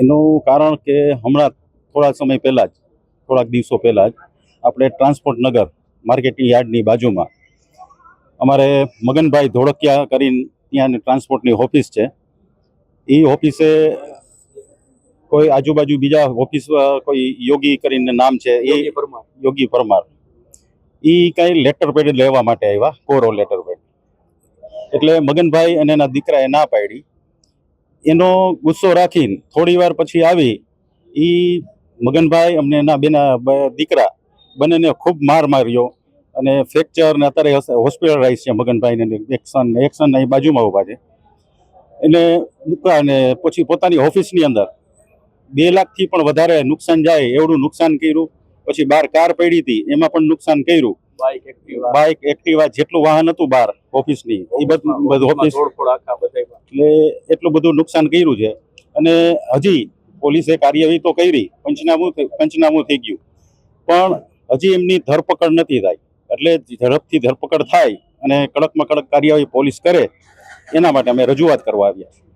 એનું કારણ કે હમણાં થોડા સમય પહેલાં જ થોડાક દિવસો પહેલાં જ આપણે ટ્રાન્સપોર્ટ નગર માર્કેટિંગ યાર્ડની બાજુમાં અમારે મગનભાઈ ધોળકિયા કરીને ત્યાં ટ્રાન્સપોર્ટની ઓફિસ છે. એ ઓફિસે કોઈ આજુબાજુ બીજા ઓફિસ કોઈ યોગી કરીને નામ છે એ યોગી પરમાર. એ કાંઈ લેટર પેડ લેવા માટે આવ્યા કોરો લેટર પેડ એટલે મગનભાઈ અને એના દીકરાએ ના પાડી. એનો ગુસ્સો રાખીને થોડી વાર પછી આવી એ મગનભાઈ અમને એના બેના દીકરા બંનેને ખૂબ માર માર્યો અને ફ્રેક્ચર ને અત્યારે હોસ્પિટલાઇઝ છે મગનભાઈને એક્શન એક્શન અહીં બાજુમાં ઊભા છે. દુકા અને પછી પોતાની ઓફિસની અંદર બે લાખથી પણ વધારે નુકસાન જાય એવડું નુકસાન કર્યું પછી બહાર કાર પડી હતી એમાં પણ નુકસાન કર્યું. બાઇક એક્ટિવા જેટલું વાહન હતું બહાર ઓફિસની એ બધું ઓફિસ. એટલે એટલું બધું નુકસાન કર્યું છે. અને હજી પોલીસે કાર્યવાહી તો કરી પંચનામું પંચનામું થઈ ગયું. પણ હજી એમની ધરપકડ નથી થાય. એટલે ઝડપથી ધરપકડ થાય અને કડકમાં કડક કાર્યવાહી પોલીસ કરે એના માટે અમે રજૂઆત કરવા આવ્યા છીએ.